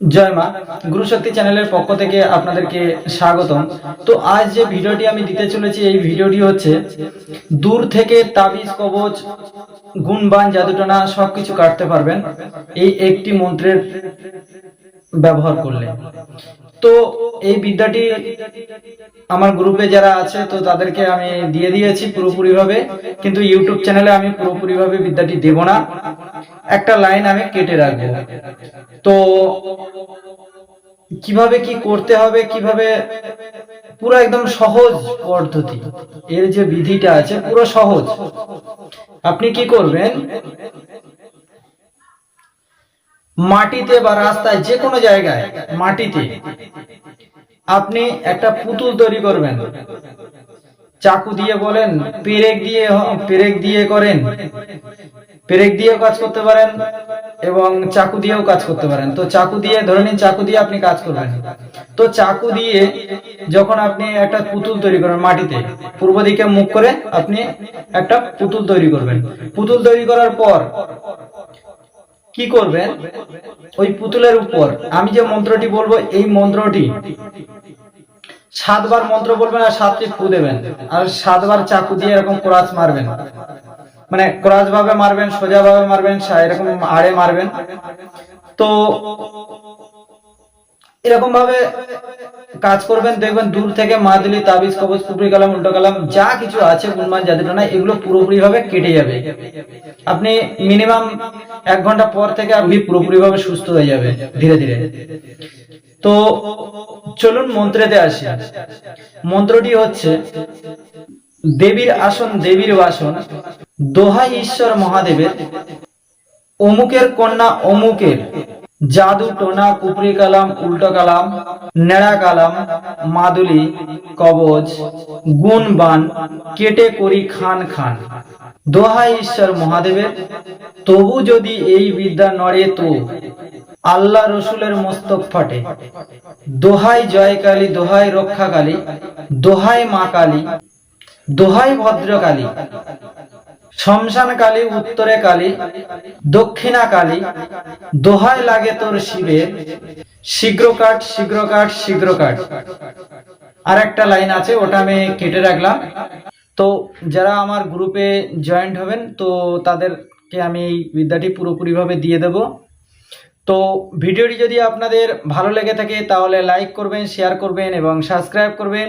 জয় মা গুরুশক্তি চ্যানেলের পক্ষ থেকে আপনাদেরকে স্বাগতম। তো আজ যে ভিডিওটি আমি দিতে চলেছি, এই ভিডিওটি হচ্ছে দূর থেকে তাবিজ, কবচ, গুণবান, জাদুটনা সবকিছু কাটতে পারবেন। এই একটি মন্ত্রের ব্যবহার করলে। তো এই বিদ্যাটি আমার গ্রুপে যারা আছে, তো তাদেরকে আমি দিয়ে দিয়েছি পুরোপুরি ভাবে কিন্তু ইউটিউব চ্যানেলে আমি পুরোপুরি ভাবে বিদ্যাটি দেব না। একটা লাইন আমি কেটে রাখব। তো কীভাবে কি করতে হবে, কীভাবে পুরো একদম সহজ পদ্ধতি, এর যে বিধিটা আছে পুরো সহজ। আপনি কি করবেন? মাটিতে বা রাস্তায় যে কোনো জায়গায় মাটিতে আপনি একটা পুতুল তৈরি করবেন। চাকু দিয়ে বলেন, পেরেক দিয়ে পেরেক দিয়ে করেন। পেরেক দিয়েও কাজ করতে পারেন এবং চাকু দিয়েও কাজ করতে পারেন। তো চাকু দিয়ে, ধরে নিন চাকু দিয়ে আপনি কাজ করবেন। তো চাকু দিয়ে যখন আপনি একটা পুতুল তৈরি করবেন মাটিতে, পূর্ব দিকে মুখ করে আপনি একটা পুতুল তৈরি করবেন। পুতুল তৈরি করার পর কি করবেন? ওই পুতুলের উপর, আমি যে মন্ত্রটি বলব, এই মন্ত্রটি সাতবার মন্ত্র বলবেন আর সাতটি ফু দেবেন। আর সাতবার চাকু দিয়ে এরকম ক্রাচ মারবেন। মানে ক্রস ভাবে মারবেন সোজা ভাবে মারবেন এরকম আড়ে মারবেন। তো এরকম ভাবে কাজ করবেন, দেখবেন দূর থেকে মাদুলি, তাবিজ, কবজ কুপরি কালাম, উল্টো কালাম, যা কিছু আছে, গুণমান জাদুটনা এগুলো পুরোপুরি ভাবে কেটে যাবে। আপনি মিনিমাম এক ঘণ্টা পর থেকে আপনি পুরোপুরি ভাবে সুস্থ হয়ে যাবে ধীরে ধীরে। তো চলুন মন্ত্রেতে আসি। মন্ত্রটি হচ্ছে দেবীর আসন দেবীর বাসন, দোহাই ঈশ্বর মহাদেবের, অমুকের কন্যা অমুকের, জাদু টোনা কুপরি কালাম, উল্টো কালাম, নেড়া কালাম, মাদুলি, কবজ গুণবান কেটে করি খান খান। দোহাই ঈশ্বর মহাদেবের, তবু যদি এই বিদ্যা নড়ে তো, আল্লাহ রসুলের মস্তক ফাটে। দোহাই জয়কালী, দোহাই রক্ষাকালী, দোহাই মা কালী দোহাই ভদ্রকালী, শমশান কালী, উত্তরে কালী, দক্ষিণা কালী, দোহাই লাগে তোর শিবের শীঘ্র কাট শীঘ্র কাট শীঘ্র কাট আর একটা লাইন আছে, ওটা আমি কেটে রাখলাম। তো যারা আমার গ্রুপে জয়েন্ট হবেন, তো তাদেরকে আমি এই বিদ্যাটি পুরোপুরিভাবে দিয়ে দেব। তো ভিডিওটি যদি আপনাদের ভালো লেগে থাকে, তাহলে লাইক করবেন, শেয়ার করবেন এবং সাবস্ক্রাইব করবেন।